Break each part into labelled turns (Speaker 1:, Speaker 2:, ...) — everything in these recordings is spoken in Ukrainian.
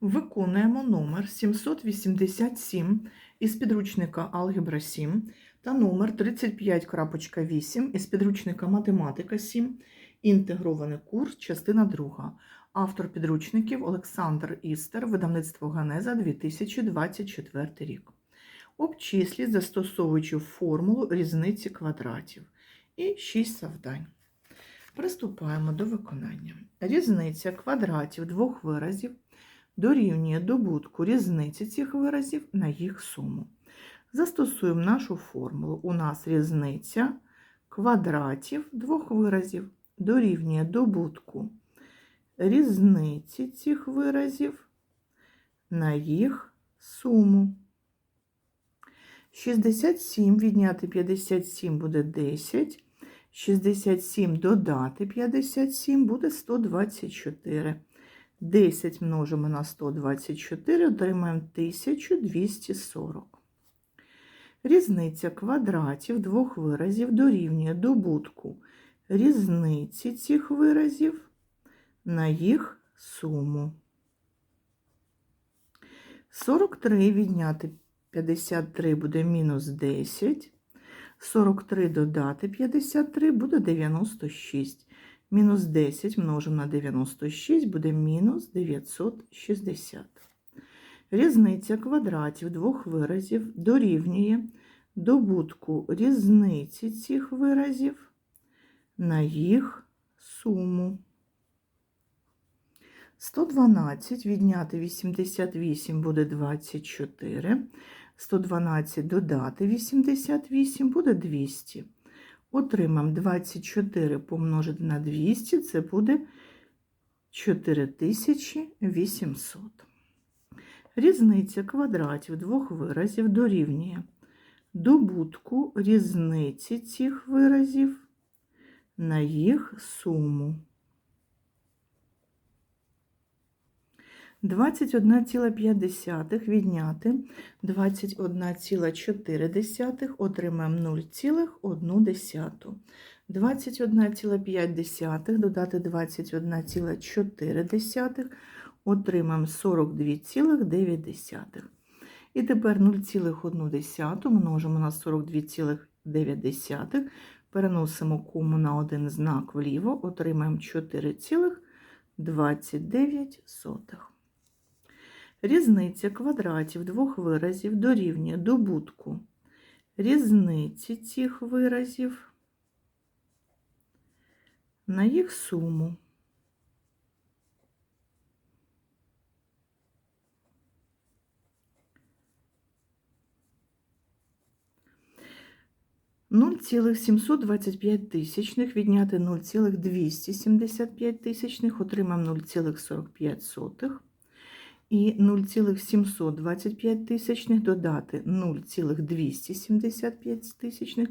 Speaker 1: Виконуємо номер 787 із підручника Алгебра 7 та номер 35.8 із підручника Математика 7. Інтегрований курс, частина 2. Автор підручників Олександр Істер, видавництво Ганеза 2024 рік. Обчисліть, застосовуючи формулу різниці квадратів. І 6 завдань. Приступаємо до виконання. Різниця квадратів двох виразів дорівнює добутку різниці цих виразів на їх суму. Застосуємо нашу формулу. У нас різниця квадратів двох виразів дорівнює добутку різниці цих виразів на їх суму. 67 відняти 57 буде 10. 67 додати 57 буде 124. 10 множимо на 124, отримаємо 1240. Різниця квадратів двох виразів дорівнює добутку різниці цих виразів на їх суму. 43 відняти 53 буде мінус 10. 43 додати 53 буде 96. Мінус 10 множимо на 96 буде мінус 960. Різниця квадратів двох виразів дорівнює добутку різниці цих виразів на їх суму. 112 відняти 88 буде 24. 112 додати 88 буде 200. Отримаємо 24 помножити на 200, це буде 4800. Різниця квадратів двох виразів дорівнює добутку різниці цих виразів на їх суму. 21,5 відняти 21,4 отримаємо 0,1. 21,5 додати 21,4 отримаємо 42,9. І тепер 0,1 множимо на 42,9, переносимо кому на один знак вліво, отримаємо 4,29. Різниця квадратів двох виразів дорівнює добутку різниці цих виразів на їх суму. Нуль цілих 725 тисячних відняти 0,275 тисячних отримаємо 0,45 і 0,725 тисячних додати 0,275 тисячних,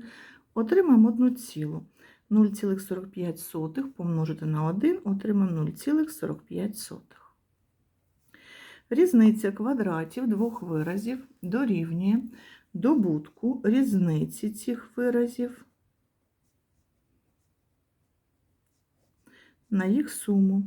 Speaker 1: отримаємо 1 цілу. 0,45 помножити на 1, отримаємо 0,45. Різниця квадратів двох виразів дорівнює добутку різниці цих виразів на їх суму.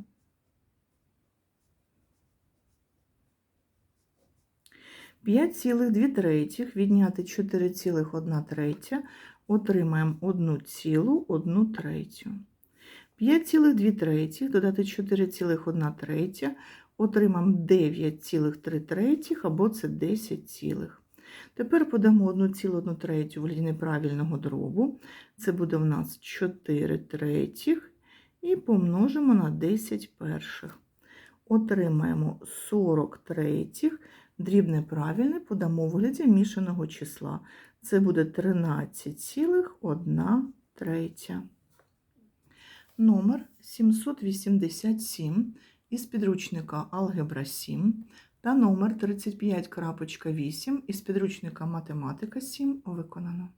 Speaker 1: 5,2 третіх відняти 4,1 третя, отримаємо 1,1 третю. 5,2 третіх додати 4,1 третя, отримаємо 9,3 третіх або це 10 цілих. Тепер подамо 1,1 третю в вигляді неправильного дробу. Це буде в нас 4 третіх і помножимо на 10 перших. Отримаємо 40 третіх. Дрібне правильне подамо вигляді мішаного числа. Це буде 13,1 третя. Номер 787 із підручника Алгебра 7 та номер 35.8 із підручника Математика 7 виконано.